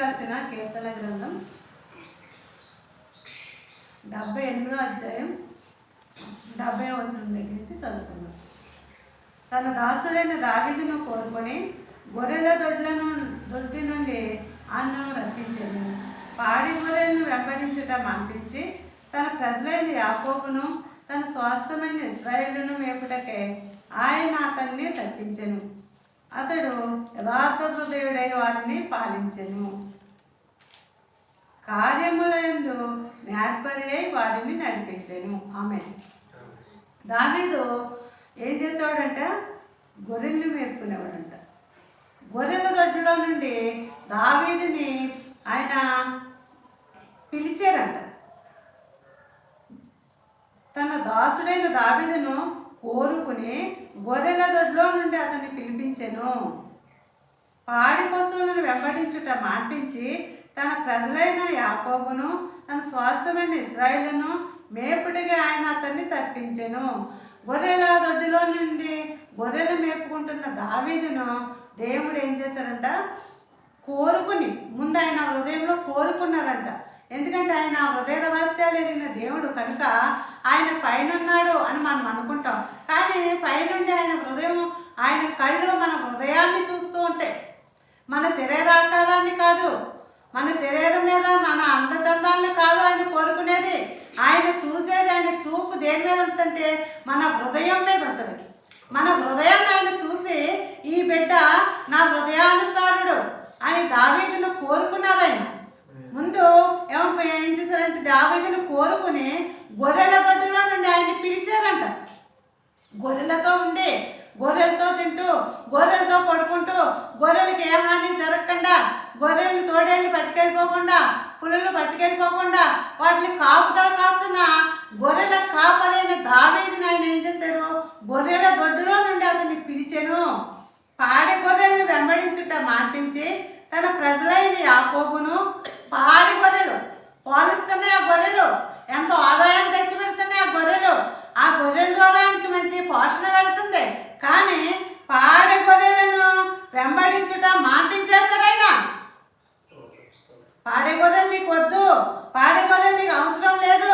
రాసిన కీర్తన గ్రంథం డెబ్బై ఎనిమిదో అధ్యాయం డెబ్బై వచనం దగ్గర నుంచి చదువుకుందాం. తన దాసుడైన దావిదును కోరుకొని గొర్రెల దొడ్లను దొడ్డి నుండి ఆయనను రప్పించాను. పాడి గొర్రెలను వెంబడించుట పంపించి తన ప్రజలైన యాకోబును తన స్వాస్థమైన ఇస్రాయేలును మేపుటకే ఆయన అతన్ని తప్పించెను. అతడు యథార్థ హృదయుడై వారిని పాలించెను. కార్యములందు నేర్పరి వారిని నడిపించాను. ఆమె దావీదు ఏం చేసేవాడంట? గొర్రెల్ని మేపుకునేవాడంట. గొర్రెల దొడ్డులో నుండి దావీదిని ఆయన పిలిచారంట. తన దాసుడైన దావీదును కోరుకుని గొర్రెల దొడ్లో నుండి అతన్ని పిలిపించాను. పాడి పశువులను వెంబడించుట మాన్పించి తన ప్రజలైన యాకోబును తన స్వాస్థమైన ఇస్రాయిలను మేపుడిగా ఆయన అతన్ని తప్పించెను. గొర్రెల దొడ్డిలో నుండి గొర్రెలు మేపుకుంటున్న దావీదును దేవుడు ఏం చేశారంట? కోరుకుని ముందు ఆయన హృదయంలో కోరుకున్నారంట. ఎందుకంటే ఆయన హృదయ రహస్యాలు ఎరిగిన దేవుడు కనుక ఆయన పైన ఉన్నాడు అని మనం అనుకుంటాం. కానీ పైనుండి ఆయన హృదయం ఆయన కళ్ళు మన హృదయాన్ని చూస్తూ ఉంటాయి మన శరీరాకారాన్ని కాదు మన శరీరం మీద మన అందచందాలను కాదు ఆయన కోరుకునేది. ఆయన చూసేది ఆయన చూపు దేని మీద ఉంటుందంటే మన హృదయం మీద ఉంటుంది. మన హృదయాన్ని ఆయన చూసి ఈ బిడ్డ నా హృదయానుసారుడు అని దావేదిని కోరుకున్నారు ఆయన. ముందు ఏమో ఏం చేశారంటే దావేదిని కోరుకుని గొర్రెల దొడ్డులో నుండి ఆయన పిలిచారంట. గొర్రెలతో ఉండి గొర్రెలతో తింటూ గొర్రెలతో పడుకుంటూ గొర్రెలకి ఏ గొర్రెలను తోడేళ్ళు పట్టుకెళ్ళిపోకుండా పులులు పట్టుకెళ్ళిపోకుండా వాటిని కాపుదల కాస్తున్న గొర్రెల కాపలైన దావీదిని ఆయన ఏం చేశారు? గొర్రెల దొడ్డులో నుండి అతన్ని పిలిచెను. పాడి గొర్రెలను వెంబడించుట మార్పించి తన ప్రజలైన యాకోబును పాడి గొర్రెలు పోలిస్తున్నాయి ఆ గొర్రెలు ఎంతో ఆదాయం తెచ్చిపెడుతున్నాయి ఆ గొర్రెలు ఆ గొర్రెల ద్వారా ఆయనకి మంచి పోషణ వెళుతుంది. కానీ పాడి గొర్రెలను వెంబడించుట మాటించి ఆయన పాడే గొర్రెలు నీకు వద్దు పాడే గొర్రెలు నీకు అవసరం లేదు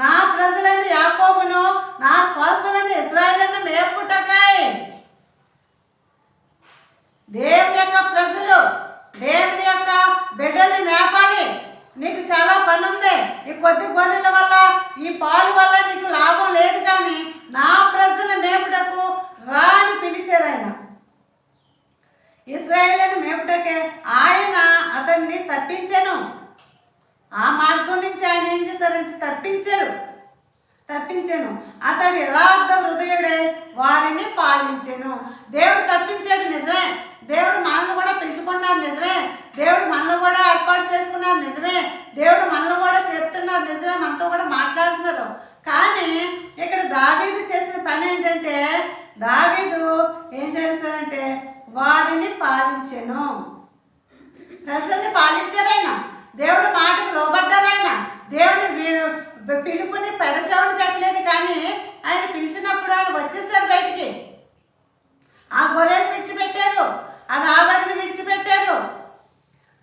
నా ప్రజలైన యాకోబును నా స్వాస్థ్యమైన ఇస్రాయలను మేపుటకాయ్ దేవుని యొక్క ప్రజలు దేవుని యొక్క బిడ్డల్ని మేపాలి నీకు చాలా పని ఉంది ఈ కొద్ది గొర్రెల వల్ల ఈ పాలు వల్ల నీకు లాభం లేదు కానీ నా ప్రజల మేపుటకు రా అని పిలిచారు ఆయన ఇస్రాయేళ్ళను మేపుటకే ఆయన అతన్ని తప్పించాను. ఆ మార్గం నుంచి ఆయన ఏం చేశారంటే తప్పించారు. తప్పించాను. అతడు యథార్థ హృదయుడే వారిని పాలించాను. దేవుడు తప్పించాడు నిజమే. దేవుడు మనల్ని కూడా పిలుచుకున్నారు నిజమే. దేవుడు మనల్ని కూడా ఏర్పాటు చేసుకున్నారు నిజమే. దేవుడు మనల్ని కూడా చెప్తున్నారు నిజమే. మనతో కూడా మాట్లాడుతున్నారు. కానీ ఇక్కడ దావీదు చేసిన పని ఏంటంటే దావీదు ఏం చేశారంటే వారిని పాలించాను. ప్రజల్ని పాలించారైనా దేవుడు మాటకు లోబడ్డారైనా దేవుని పిలుపుని పెడచవని పెట్టలేదు కానీ ఆయన పిలిచినప్పుడు ఆయన వచ్చేసారు బయటికి. ఆ గొర్రెలు విడిచిపెట్టారు ఆ రాబడిని విడిచిపెట్టారు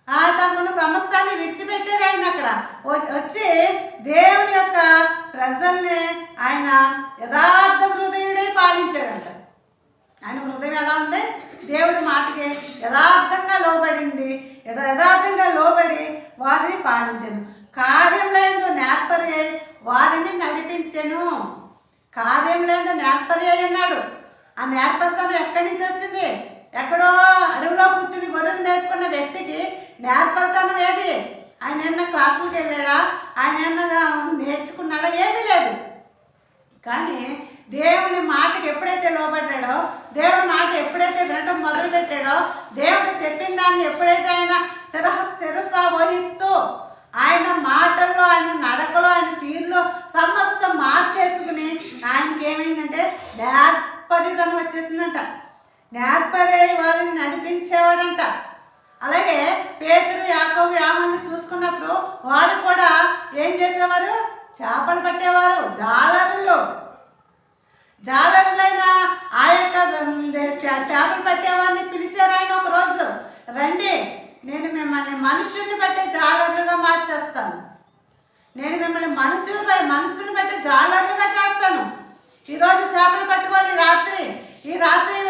ఆ తనకున్న సమస్తాన్ని విడిచిపెట్టారు ఆయన అక్కడ వ- వచ్చి దేవుని యొక్క ప్రజల్ని ఆయన యథార్థ హృదయుడై పాలించాడంట ఆయన హృదయం ఎలా ఉంది దేవుడి మాటకి యథార్థంగా లోబడింది యథా యథార్థంగా లోబడి వారిని పాలించను. కార్యంలో నేర్పరి వారిని నడిపించెను. కార్యంలో నేర్పరి అయి ఉన్నాడు. ఆ నేర్పరితనం ఎక్కడి నుంచి వచ్చింది? ఎక్కడో అడవిలో కూర్చుని గొర్రెలు నేర్పుకున్న వ్యక్తికి నేర్పరితనం ఏది? ఆయన ఏమన్నా క్లాసులకు వెళ్ళాడా? ఆయన ఏమన్నా నేర్చుకున్నాడా? ఏమీ లేదు. కానీ దేవుని మాటకి ఎప్పుడైతే లోబడ్డాడో దేవుడి మాట ఎప్పుడైతే వినటం మొదలు పెట్టాడో దేవుడు చెప్పిన దాన్ని ఎప్పుడైతే ఆయన శిర శిరస వహిస్తూ ఆయన మాటల్లో ఆయన నడకలో ఆయన తీరులో సమస్తం మార్చేసుకుని ఆయనకి ఏమైందంటే నేర్పరితనం వచ్చేసిందంట. నేర్పరే వారిని నడిపించేవాడంట. అలాగే పేతురు యాకోబు యామని చూసుకున్నప్పుడు వారు కూడా ఏం చేసేవారు? చేపలు పట్టేవారు జాలరులు. జాలరులైన ఆ యొక్క చేపలు పట్టేవారిని పిలిచారు ఆయన ఒక రోజు రండి నేను మిమ్మల్ని మనుషుల్ని బట్టి జాగ్రత్తగా మార్చేస్తాను. నేను మిమ్మల్ని మనుషులు మనసుని బట్టి జాగ్రత్తగా చేస్తాను. ఈరోజు చేపలు పట్టుకోవాలి రాత్రి. ఈ రాత్రి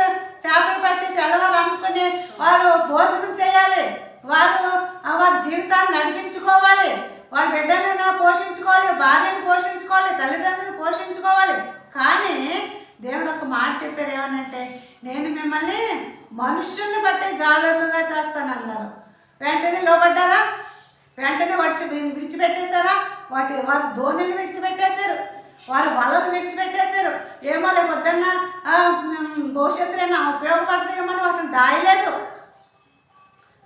చేపలు పట్టి తెల్లవారు అమ్ముకుని వారు భోజనం చేయాలి. వారు వారి జీవితాన్ని నడిపించుకోవాలి. వారి బిడ్డలను పోషించుకోవాలి భార్యను పోషించుకోవాలి తల్లిదండ్రులను పోషించుకోవాలి. కానీ దేవుడు ఒక మాట చెప్పారు ఏమనంటే నేను మిమ్మల్ని మనుషుల్ని బట్టి చేస్తాను చేస్తానన్నారు. వెంటనే లోపడ్డారా వెంటనే వచ్చి విడిచిపెట్టేశారా? వాటి వారి ధోనిని విడిచిపెట్టేశారు. వారి వలను విడిచిపెట్టేశారు. ఏమో రేపు పొద్దున్న భవిష్యత్తులో ఏమైనా ఉపయోగపడతాయేమో అని వాటిని దాయలేదు.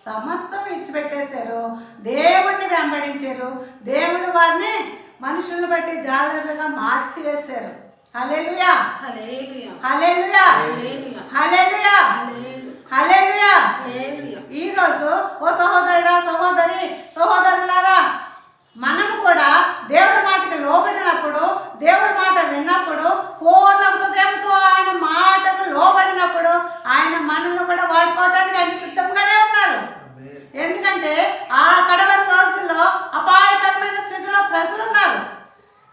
సమస్తం విడిచిపెట్టేశారు. దేవుడిని వెంబడించారు. దేవుడు వారిని మనుషులను బట్టి జాగ్రత్తగా మార్చి వేశారు హల్లెలూయా. హల్లెలూయా. హల్లెలూయా. హల్లెలూయా. హల్లెలూయా. ఈ రోజు ఓ సహోదరుడా సహోదరి సహోదరులారా మనము కూడా దేవుడి మాటకి లోబడినప్పుడు దేవుడి మాట విన్నప్పుడు పూర్ణ హృదయంతో ఆయన మాటకు లోబడినప్పుడు ఆయన మనల్ని కూడా వాడుకోవటానికి ఆయన సిద్ధంగానే ఉన్నారు ఎందుకంటే ఆ కడవరి రోజుల్లో అపాయకరమైన స్థితిలో ప్రజలు ఉన్నారు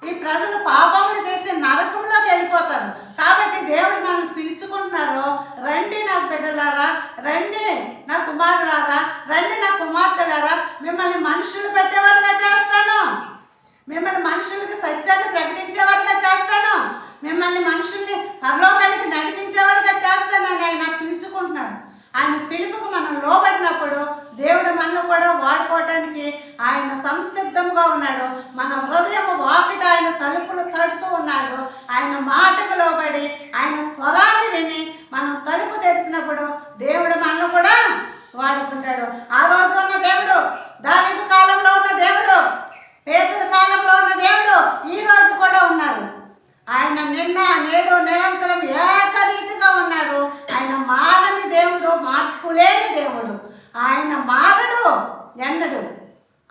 ఈ ప్రజలు పాపములు చేసి నరకంలోకి వెళ్ళిపోతారు కాబట్టి దేవుడు మనల్ని పిలుచుకుంటున్నారు రండి నా బిడ్డలారా రండి నా కుమారులారా రండి నా కుమార్తెలారా మిమ్మల్ని మనుషులు పెట్టేవారుగా చేస్తాను. మిమ్మల్ని మనుషులకి సత్యాన్ని ప్రకటించేవారుగా చేస్తాను. మిమ్మల్ని మనుషుల్ని పరలోకానికి నడిపించేవారుగా చేస్తానని ఆయన పిలుచుకుంటున్నారు. ఆయన పిలుపుకు మనం లోబడినప్పుడు దేవుడు మనను కూడా వాడుకోవటానికి ఆయన సంసిద్ధంగా ఉన్నాడు. మన హృదయం వాకిట ఆయన తలుపులు తడుతూ ఉన్నాడు. ఆయన మాటకు లోబడి ఆయన స్వరాన్ని విని మనం తలుపు తెరిచినప్పుడు దేవుడు మనను కూడా వాడుకుంటాడు. ఆ రోజు ఉన్న దేవుడు దావిదు కాలంలో ఉన్న దేవుడు పేదల కాలంలో ఉన్న దేవుడు ఈ రోజు కూడా ఉన్నారు. ఆయన నిన్న నేడు నిరంతరం ఏకరీతిగా ఉన్నాడు. ఆయన మారని దేవుడు మార్పు లేని దేవుడు. ఆయన మారడు ఎండడు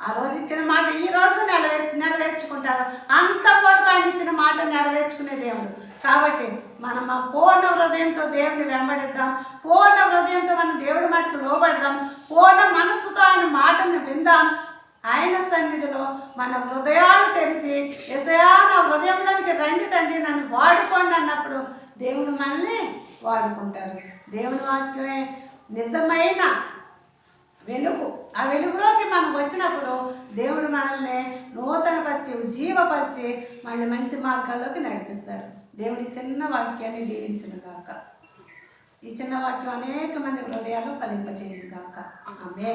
ఆ రోజు ఇచ్చిన మాట ఈ రోజు నెరవేర్చి నెరవేర్చుకుంటారు. అంతవరకు ఆయన ఇచ్చిన మాట నెరవేర్చుకునే దేవుడు. కాబట్టి మనం ఆ పూర్ణ హృదయంతో దేవుని వెంబడిద్దాం. పూర్ణ హృదయంతో మనం దేవుడి మాటకు లోబడదాం. పూర్ణ మనస్సుతో ఆయన మాటను విందాం. ఆయన సన్నిధిలో మన హృదయాలు తెరిచి ఎసయా నా హృదయంలోనికి రండి తండ్రి నన్ను వాడుకోండి అన్నప్పుడు దేవుడు మనల్ని వాడుకుంటారు. దేవుని వాక్యమే నిజమైన వెలుగు. ఆ వెలుగులోకి మనం వచ్చినప్పుడు దేవుడు మనల్ని నూతనపరిచి జీవపరిచి మళ్ళీ మంచి మార్గాల్లోకి నడిపిస్తారు. దేవుడి చిన్న వాక్యాన్ని దీవించును గాక. ఈ చిన్న వాక్యం అనేక మంది హృదయాలు ఫలింపచేయను గాక. ఆమె